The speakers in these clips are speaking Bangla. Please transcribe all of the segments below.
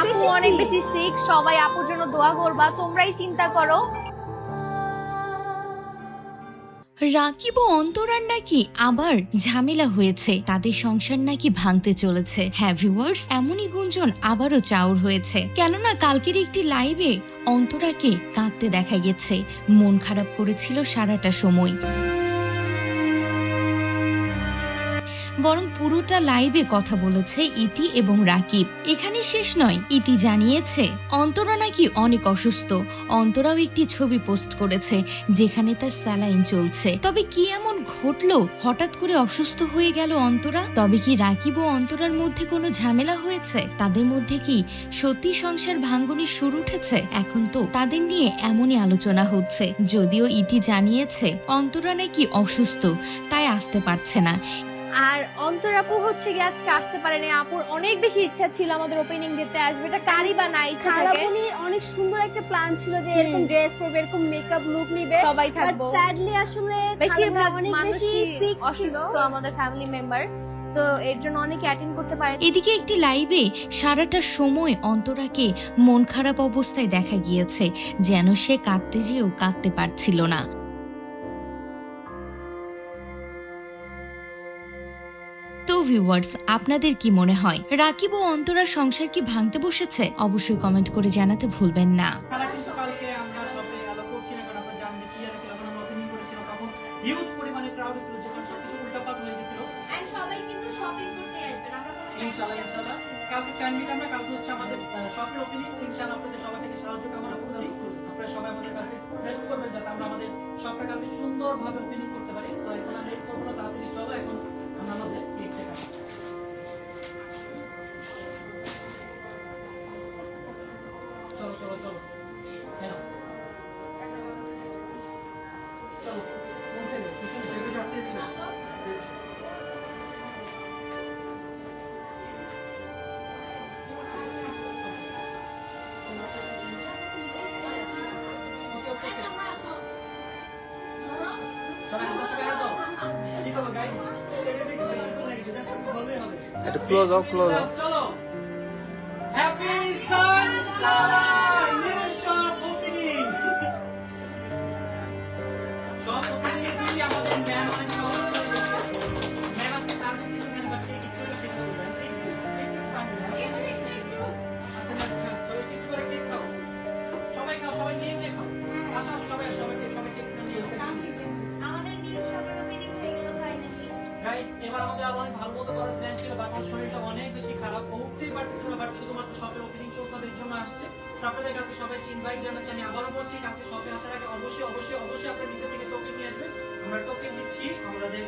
আপু অনেক বেশি সিক সবাই আপুর জন্য দোয়া করবা, তোমরাই চিন্তা করো। রাকিব ও অন্তরার নাকি আবার ঝামেলা হয়েছে, তাদের সংসার নাকি ভাঙতে চলেছে। হ্যাঁ ভিউয়ার্স এমনই গুঞ্জন আবারও চাউর হয়েছে। কেননা কালকের একটি লাইভে অন্তরাকে কাঁদতে দেখা গেছে, মন খারাপ করেছিল সারাটা সময়। বরং পুরোটা লাইভে কথা বলেছে ইতি এবং রাকিব। এখানে শেষ নয়, ইতি জানিয়েছে, অন্তরা নাকি অনেক অসুস্থ। অন্তরাও একটি ছবি পোস্ট করেছে, যেখানে তার স্যালাইন চলছে। তবে কি এমন ঘটলো? হঠাৎ করে অসুস্থ হয়ে গেল অন্তরা? তবে কি রাকিব ও অন্তরার মধ্যে কোনো ঝামেলা হয়েছে? তাদের মধ্যে কি সত্যি সংসার ভাঙ্গনের সুর উঠেছে? এখন তো তাদের নিয়ে এমনই আলোচনা হচ্ছে। যদিও ইতি জানিয়েছে, অন্তরা নাকি অসুস্থ, তাই আসতে পারছে না। আর অন্তর আপু হচ্ছে গিয়ে আজকে আসতে পারেনি। আপুর অনেক বেশি ইচ্ছা ছিল আমাদের ওপেনিং দিতে আসবে। এটা কারি বা না ইচ্ছা থাকে। অনেক সুন্দর একটা প্ল্যান ছিল যে এরকম ড্রেস পরবে এরকম মেকআপ লুক নিবে। সবাই থাকব। স্যাডলি আসলে বেশিরভাগ অনেক বেশি মানুষই সিক ছিল। অসুস্থ আমাদের ফ্যামিলি মেম্বার তো এর জন্য অনেকে অ্যাটেন্ড করতে পারে। এদিকে একটি লাইভে সারাটা সময় অন্তরাকে মন খারাপ অবস্থায় দেখা গিয়েছে যেন সে কাঁদতে যেও কাঁদতে পারছিল না। তো ভিউয়ার্স আপনাদের কি মনে হয়? রাকিব ও অন্তরা সংসার কি ভাঙতে বসেছে? অবশ্যই কমেন্ট করে জানাতে ভুলবেন না। হিউজ পরিমাণে ক্রাউড ছিল যেখানে সবকিছু উল্টাপাল্টা হয়ে গেছিল। এন্ড সবাই কিন্তু শপিং করতে আসবেন আমরা ইনশাআল্লাহ ইনশাআল্লাহ কালকে ফ্যান মিট আমরা কালকে হচ্ছে আমাদের শপের ওপেনিং ইনশাআল্লাহ আপনাদের সবাই থেকে সাহায্য কামনা করছি। আপনারা সবাই আমাদের কালকে হেল্প করবেন যাতে আমরা আমাদের শপটা কালকে সুন্দরভাবে এটা সব ভালোই হবে একটু ক্লোজ আও ক্লোজ আও এবার আমাদের ভালো মতো শরীরটা অনেক বেশি খারাপ উঠতেই পারতেছিল শুধুমাত্র শপের ওপেনিং করতে জন্য আসছে। আপনাদের কালকে সবাইকে ইনভাইট জানাচ্ছি, আমি আবারও বলছি, কালকে শপে আসার আগে অবশ্যই অবশ্যই অবশ্যই আপনার নিচে থেকে আসবেন আমরা টোকেন দিচ্ছি আমাদের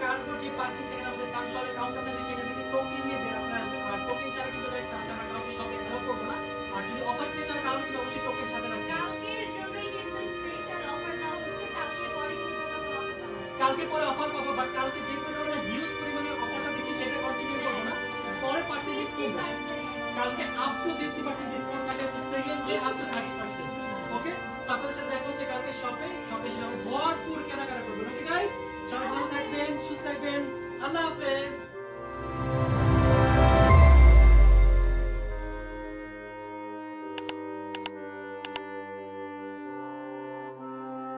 কার্ডবোর্ড যে পার্কিং সেখানে আমাদের সানফ্লাওয়ার কাউন্টার থাকে সেখান থেকে টোকেন নিয়ে দেন আপনারা আর টোকেন ছাড়া কিন্তু গাইস আমরা কাউকে শপে এলাও করব না। আর যদি অফার পেতে হয় তাহলে কিন্তু অবশ্যই টোকেন সাথে রাখবেন কালকের জন্যই কিন্তু স্পেশাল অফার দেওয়া হচ্ছে কালকে পরে কিন্তু। কালকে অফার পাবো বাট কালকে যে পরিমাণে হিউজ পরিমাণে অফারটা দিচ্ছি সেটা কন্টিনিউ করব না। পরে পার্টি ডিসকাউন্ট কালকে up to fifty percent discount থাকে day up to thirty percent okay তারপর সাথে দেখা হচ্ছে কালকে শপে শপে এসে